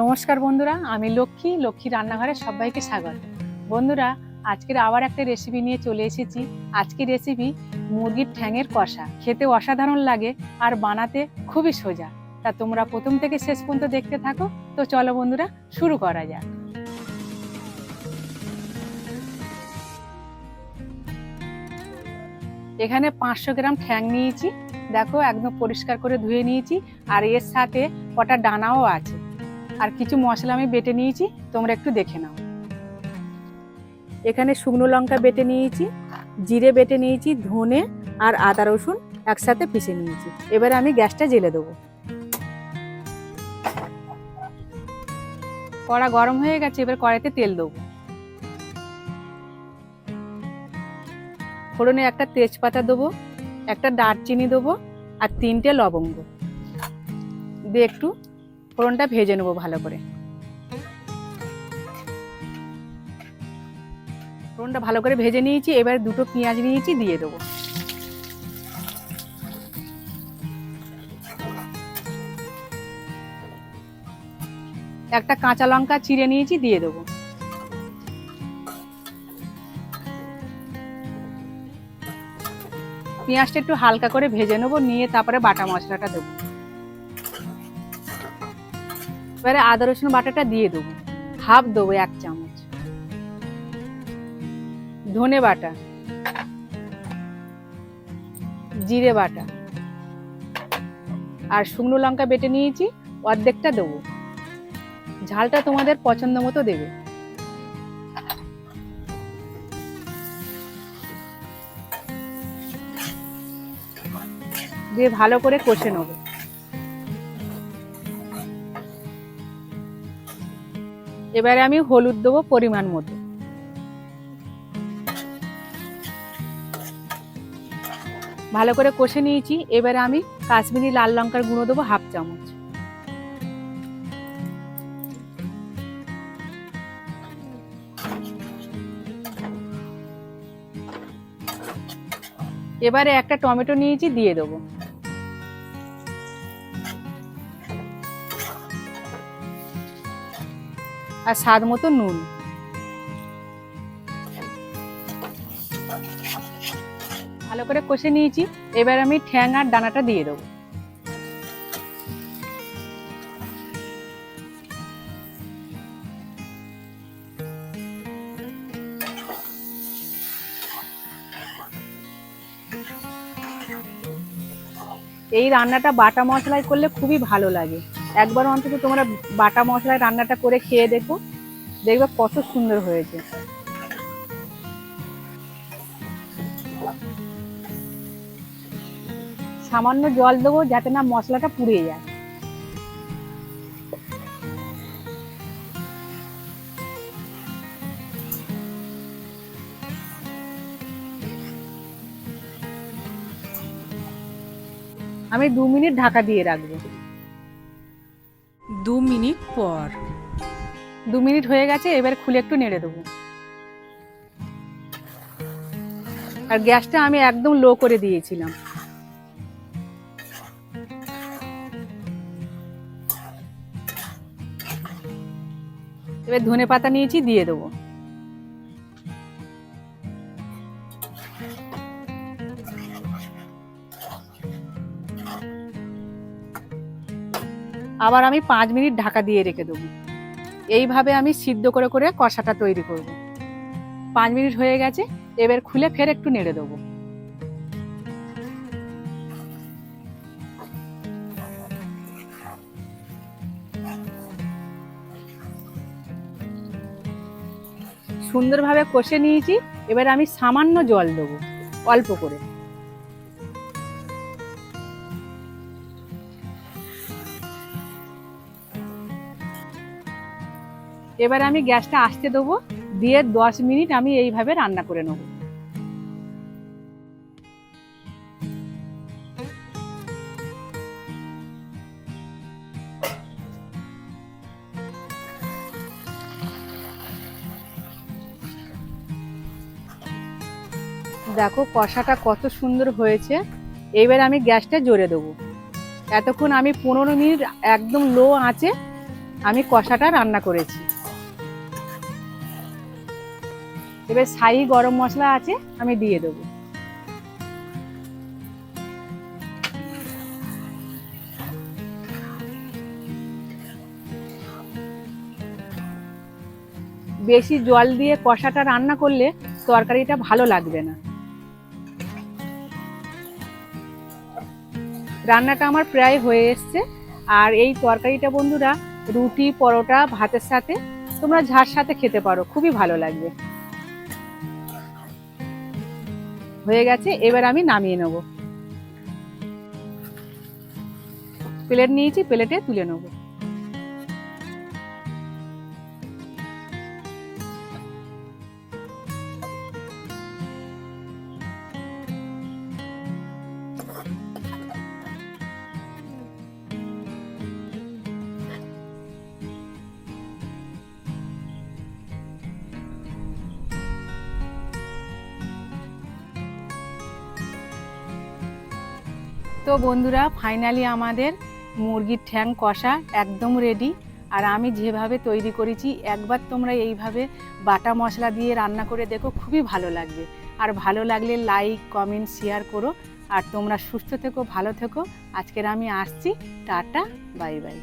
নমস্কার বন্ধুরা, আমি লক্ষ্মী লক্ষ্মী রান্নাঘরে সবাইকে স্বাগত। বন্ধুরা, আজকের আবার একটা রেসিপি নিয়ে চলে এসেছি। আজকের রেসিপি মুরগির ঠ্যাঙের কষা। খেতে অসাধারণ লাগে আর বানাতে খুবই সোজা। তা তোমরা প্রথম থেকে শেষ পর্যন্ত দেখতে থাকো। তো চলো বন্ধুরা, শুরু করা যাক। এখানে পাঁচশো গ্রাম ঠ্যাং নিয়েছি। দেখো, একদম পরিষ্কার করে ধুয়ে নিয়েছি। আর এর সাথে কটা ডানাও আছে। আর কিছু মশলা আমি বেটে নিয়েছি, তোমরা একটু দেখে নাও। এখানে শুকনো লঙ্কা বেটে নিয়েছি, জিরে বেটে নিয়েছি, ধনে আর আদা রসুন একসাথে পিষে নিয়েছি। এবারে আমি গ্যাসটা জেলে দেবো। কড়া গরম হয়ে গেছে, এবার কড়াইতে তেল দেবো। ফোড়নে একটা তেজপাতা দেবো, একটা দারচিনি দেবো আর তিনটে লবঙ্গ। দিয়ে একটু ফোড়নটা ভেজে নেব ভালো করে। ফোড়নটা ভালো করে ভেজে নিয়েছি, এবার দুটো পেঁয়াজ নিয়েছি, দিয়ে দেবো। একটা কাঁচা লঙ্কা চিড়ে নিয়েছি, দিয়ে দেবো। পেঁয়াজটা একটু হালকা করে ভেজে নেব, নিয়ে তারপরে বাটা মশলাটা দেবো। এবারে আদা, রসুন বাটাটা দিয়ে দেবো। হাফ দেবো, এক চামচ। ধনে বাটা। জিরে বাটা। আর শুকনো লঙ্কা বেটে নিয়েছি, অর্ধেকটা দেবো। ঝালটা তোমাদের পছন্দ মতো দেবে। দিয়ে ভালো করে কষে নেব। এবারে আমি হলুদ দেবো পরিমাণ মতো। ভালো করে কষে নিয়েছি, এবারে আমি কাশ্মীরি লাল লঙ্কার গুঁড়ো দেবো হাফ চামচ। এবারে একটা টমেটো নিয়েছি, দিয়ে দেবো। আর স্বাদ মতো নুন। ভালো করে কষে নিয়েছি। এবার আমি ঠ্যাং আর ডানাটা দিয়ে দেবো। এই রান্নাটা বাটা মশলায় করলে খুবই ভালো লাগে। একবার অন্তত তোমরা বাটা মশলায় রান্নাটা করে খেয়ে দেখো। দেখবে কত সুন্দর হয়েছে। সামান্য জল দেবো যাতে না মশলাটা পুড়ে যায়। আমি দু মিনিট ঢাকা দিয়ে রাখব। দু মিনিট পর। দু মিনিট হয়ে গেছে, এবার খুলে একটু নেড়ে দেবো। আর গ্যাসটা আমি একদম লো করে দিয়েছিলাম। এবার ধনে পাতা নিয়েছি, দিয়ে দেবো। আবার আমি পাঁচ মিনিট ঢাকা দিয়ে রেখে দেবো। এইভাবে আমি সিদ্ধ করে করে কষাটা তৈরি করব। পাঁচ মিনিট হয়ে গেছে, এবার খুলে ফের একটু নেড়ে দেবো। সুন্দরভাবে কষে নিয়েছি, এবার আমি সামান্য জল দেবো, অল্প করে। এবার আমি গ্যাসটা আসতে দেবো, দিয়ে দশ মিনিট আমি এইভাবে রান্না করে নেব। দেখো কষাটা কত সুন্দর হয়েছে। এবার আমি গ্যাসটা জোরে দেবো। এতক্ষণ আমি পনেরো মিনিট একদম লো আঁচে আমি কষাটা রান্না করেছি। এবার ছাই গরম মশলা আছে, আমি দিয়ে দেবো। বেশি জল দিয়ে কষাটা রান্না করলে তরকারিটা ভালো লাগবে না। রান্নাটা আমার প্রায় হয়ে এসছে। আর এই তরকারিটা বন্ধুরা রুটি, পরোটা, ভাতের সাথে তোমরা ঝাড় সাথে খেতে পারো, খুবই ভালো লাগবে। হয়ে গেছে এবার আমি নামিয়ে নেব। প্লেট নিয়েছি প্লেটে তুলে নেব। তো বন্ধুরা ফাইনালি আমাদের মুরগির ঠ্যাং কষা একদম রেডি আর আমি যেভাবে তৈরি করেছি, একবার তোমরা এইভাবে বাটা মশলা দিয়ে রান্না করে দেখো, খুবই ভালো লাগবে। আর ভালো লাগলে লাইক কমেন্ট শেয়ার করো। আর তোমরা সুস্থ থেকো, ভালো থেকো। আজকের আমি আসছি, টাটা বাই বাই